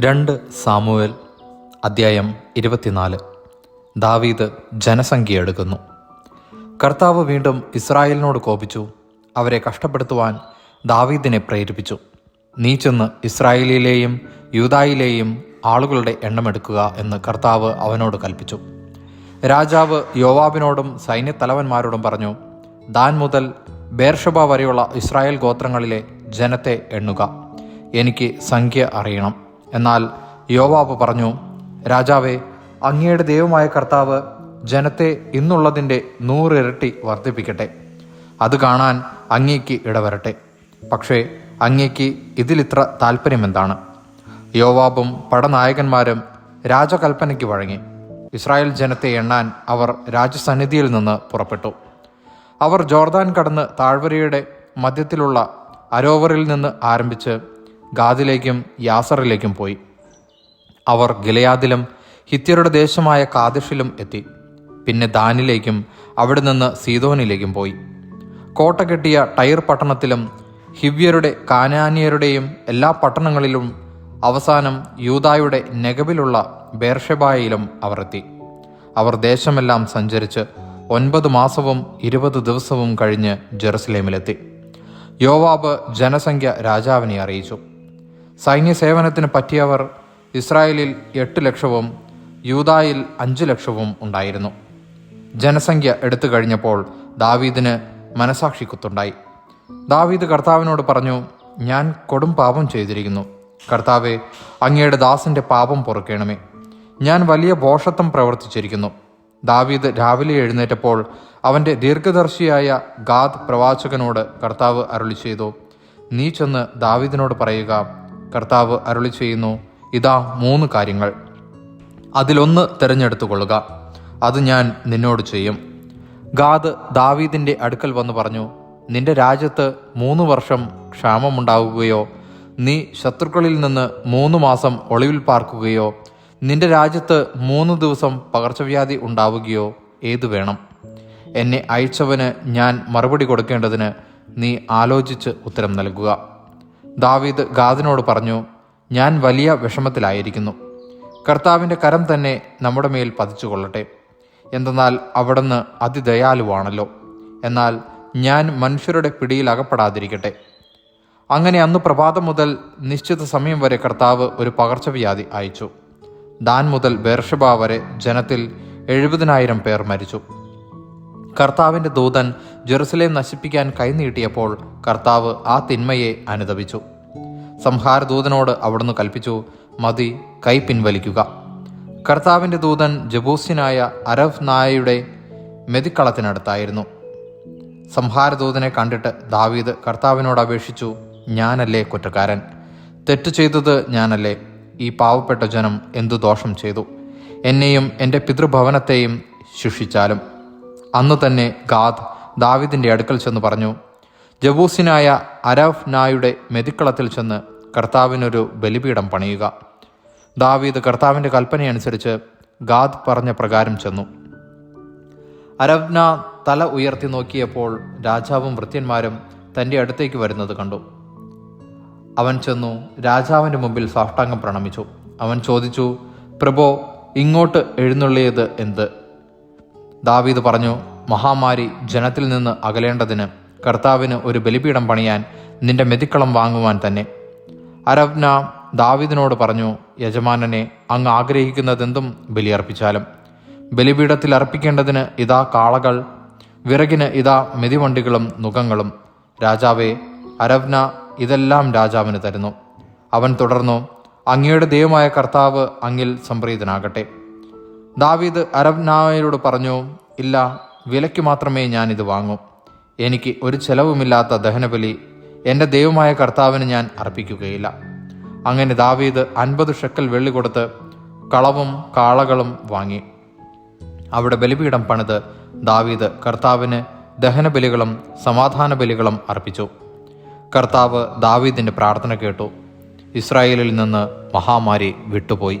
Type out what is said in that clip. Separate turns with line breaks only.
രണ്ട് സാമുവേൽ അദ്ധ്യായം ഇരുപത്തിനാല്. ദാവീദ് ജനസംഖ്യ എടുക്കുന്നു. കർത്താവ് വീണ്ടും ഇസ്രായേലിനോട് കോപിച്ചു. അവരെ കഷ്ടപ്പെടുത്തുവാൻ ദാവീദിനെ പ്രേരിപ്പിച്ചു. നീ ചെന്ന് ഇസ്രായേലിലെയും യൂതായിലെയും ആളുകളുടെ എണ്ണമെടുക്കുക എന്ന് കർത്താവ് അവനോട് കൽപ്പിച്ചു. രാജാവ് യോവാബിനോടും സൈന്യത്തലവന്മാരോടും പറഞ്ഞു ദാൻ മുതൽ ബേർഷബ വരെയുള്ള ഇസ്രായേൽ ഗോത്രങ്ങളിലെ ജനത്തെ എണ്ണുക. എനിക്ക് സംഖ്യ അറിയണം. എന്നാൽ യോവാബ് പറഞ്ഞു രാജാവേ അങ്ങയുടെ ദൈവമായ കർത്താവ് ജനത്തെ ഇന്നുള്ളതിന്റെ നൂറിരട്ടി വർദ്ധിപ്പിക്കട്ടെ. അത് കാണാൻ അങ്ങേക്ക് ഇടവരട്ടെ. പക്ഷേ അങ്ങേക്ക് ഇതിലിത്ര താല്പര്യമെന്താണ് യോവാബും പടനായകന്മാരും രാജകൽപ്പനയ്ക്ക് വഴങ്ങി. ഇസ്രായേൽ ജനത്തെ എണ്ണാൻ അവർ രാജസന്നിധിയിൽ നിന്ന് പുറപ്പെട്ടു. അവർ ജോർദാൻ കടന്ന് താഴ്വരയുടെ മധ്യത്തിലുള്ള അരോവറിൽ നിന്ന് ആരംഭിച്ച് ഗാദിലേക്കും യാസറിലേക്കും പോയി. അവർ ഗിലയാദിലും ഹിത്യരുടെ ദേശമായ കാദിഷിലും എത്തി. പിന്നെ ദാനിലേക്കും അവിടെ നിന്ന് സീതോനിലേക്കും പോയി. കോട്ട കെട്ടിയ ടൈർ പട്ടണത്തിലും ഹിവ്യരുടെ കാനാനിയരുടെയും എല്ലാ പട്ടണങ്ങളിലും അവസാനം യൂതായുടെ നെഗബിലുള്ള ബേർഷബായയിലും അവർ എത്തി. അവർ ദേശമെല്ലാം സഞ്ചരിച്ച് ഒൻപത് മാസവും ഇരുപത് ദിവസവും കഴിഞ്ഞ് ജെറുസലേമിലെത്തി. യോവാബ് ജനസംഖ്യ രാജാവിനെ അറിയിച്ചു. സൈന്യസേവനത്തിന് പറ്റിയവർ ഇസ്രായേലിൽ എട്ട് ലക്ഷവും യൂതായിൽ അഞ്ച് ലക്ഷവും ഉണ്ടായിരുന്നു. ജനസംഖ്യ എടുത്തു കഴിഞ്ഞപ്പോൾ ദാവീദിന് മനസാക്ഷി കുത്തുണ്ടായി ദാവീദ് കർത്താവിനോട് പറഞ്ഞു ഞാൻ കൊടും പാപം ചെയ്തിരിക്കുന്നു. കർത്താവെ അങ്ങയുടെ ദാസിന്റെ പാപം പൊറുക്കണമേ. ഞാൻ വലിയ ഭോഷത്വം പ്രവർത്തിച്ചിരിക്കുന്നു. ദാവീദ് രാവിലെ എഴുന്നേറ്റപ്പോൾ അവന്റെ ദീർഘദർശിയായ ഗാദ് പ്രവാചകനോട് കർത്താവ് അരുളി ചെയ്തു നീ ചെന്ന് ദാവീദിനോട് പറയുക കർത്താവ് അരുളി ചെയ്യുന്നു ഇതാ മൂന്ന് കാര്യങ്ങൾ. അതിലൊന്ന് തിരഞ്ഞെടുത്തുകൊള്ളുക. അത് ഞാൻ നിന്നോട് ചെയ്യും. ഗാദ് ദാവീദിന്റെ അടുക്കൽ വന്ന് പറഞ്ഞു നിന്റെ രാജ്യത്ത് മൂന്ന് വർഷം ക്ഷാമമുണ്ടാവുകയോ നീ ശത്രുക്കളിൽ നിന്ന് മൂന്ന് മാസം ഒളിവിൽ പാർക്കുകയോ നിന്റെ രാജ്യത്ത് മൂന്ന് ദിവസം പകർച്ചവ്യാധി ഉണ്ടാവുകയോ ഏതു വേണം? എന്നെ അയച്ചവന് ഞാൻ മറുപടി കൊടുക്കേണ്ടതിന് നീ ആലോചിച്ച് ഉത്തരം നൽകുക. ദാവീദ് ഗാദിനോട് പറഞ്ഞു ഞാൻ വലിയ വിഷമത്തിലായിരിക്കുന്നു. കർത്താവിന്റെ കരം തന്നെ നമ്മുടെ മേൽ പതിച്ചു കൊള്ളട്ടെ എന്തെന്നാൽ അവിടുന്ന് അതിദയാലുവാണല്ലോ. എന്നാൽ ഞാൻ മനുഷ്യരുടെ പിടിയിൽ അകപ്പെടാതിരിക്കട്ടെ. അങ്ങനെ അന്ന് പ്രഭാതം മുതൽ നിശ്ചിത സമയം വരെ കർത്താവ് ഒരു പകർച്ചവ്യാധി അയച്ചു. ദാൻ മുതൽ ബേർഷബ വരെ ജനത്തിൽ എഴുപതിനായിരം പേർ മരിച്ചു. കർത്താവിന്റെ ദൂതൻ ജെറുസലേം നശിപ്പിക്കാൻ കൈനീട്ടിയപ്പോൾ കർത്താവ് ആ തിന്മയെ അനുദപിച്ചു. സംഹാരദൂതനോട് അവിടുന്ന് കൽപ്പിച്ചു മതി കൈ പിൻവലിക്കുക. കർത്താവിന്റെ ദൂതൻ ജബൂസ്യനായ അരഫ് നായയുടെ മെതിക്കളത്തിനടുത്തായിരുന്നു. സംഹാരദൂതനെ കണ്ടിട്ട് ദാവീദ് കർത്താവിനോട് അപേക്ഷിച്ചു ഞാനല്ലേ കുറ്റക്കാരൻ? തെറ്റു ചെയ്തത് ഞാനല്ലേ? ഈ പാവപ്പെട്ട ജനം എന്തു ദോഷം ചെയ്തു? എന്നെയും എന്റെ പിതൃഭവനത്തെയും ശിക്ഷിച്ചാലും. അന്നു തന്നെ ഗാദ് ദാവിദിന്റെ അടുക്കൽ ചെന്ന് പറഞ്ഞു ജബൂസിനായ അരഫ് നായുടെ മെതിക്കളത്തിൽ ചെന്ന് കർത്താവിനൊരു ബലിപീഠം പണിയുക. ദാവീദ് കർത്താവിന്റെ കൽപ്പനയനുസരിച്ച് ഗാദ് പറഞ്ഞ പ്രകാരം ചെന്നു. അരവ്ന തല ഉയർത്തി നോക്കിയപ്പോൾ രാജാവും വൃത്യന്മാരും തന്റെ അടുത്തേക്ക് വരുന്നത് കണ്ടു. അവൻ ചെന്നു രാജാവിന്റെ മുമ്പിൽ സാഷ്ടാംഗം പ്രണമിച്ചു. അവൻ ചോദിച്ചു പ്രഭോ ഇങ്ങോട്ട് എഴുന്നള്ളിയത് എന്ത്? ദാവീദ് പറഞ്ഞു മഹാമാരി ജനത്തിൽ നിന്ന് അകലേണ്ടതിന് കർത്താവിന് ഒരു ബലിപീഠം പണിയാൻ നിന്റെ മെതിക്കളം വാങ്ങുവാൻ തന്നെ. അരബ്ന ദാവീദിനോട് പറഞ്ഞു യജമാനനെ അങ്ങ് ആഗ്രഹിക്കുന്നതെന്തും ബലിയർപ്പിച്ചാലും. ബലിപീഠത്തിൽ അർപ്പിക്കേണ്ടതിന് ഇതാ കാളകൾ വിറകിന് ഇതാ മെതിവണ്ടികളും നുഖങ്ങളും. രാജാവേ അരബ്ന ഇതെല്ലാം രാജാവിന് തരുന്നു. അവൻ തുടർന്നു അങ്ങയുടെ ദൈവമായ കർത്താവ് അങ്ങിൽ സംപ്രീതനാകട്ടെ. ദാവീദ് അരബ്നായരോട് പറഞ്ഞു ഇല്ല വിലയ്ക്ക് മാത്രമേ ഞാൻ ഇത് വാങ്ങൂ. എനിക്ക് ഒരു ചെലവുമില്ലാത്ത ദഹനബലി എന്റെ ദൈവമായ കർത്താവിന് ഞാൻ അർപ്പിക്കുകയില്ല. അങ്ങനെ ദാവീദ് അൻപത് ഷെക്കൽ വെള്ളി കൊടുത്ത് കളവും കാളകളും വാങ്ങി. അവിടെ ബലിപീഠം പണിത് ദാവീദ് കർത്താവിന് ദഹനബലികളും സമാധാന ബലികളും അർപ്പിച്ചു. കർത്താവ് ദാവീദിന്റെ പ്രാർത്ഥന കേട്ടു. ഇസ്രായേലിൽ നിന്ന് മഹാമാരി വിട്ടുപോയി.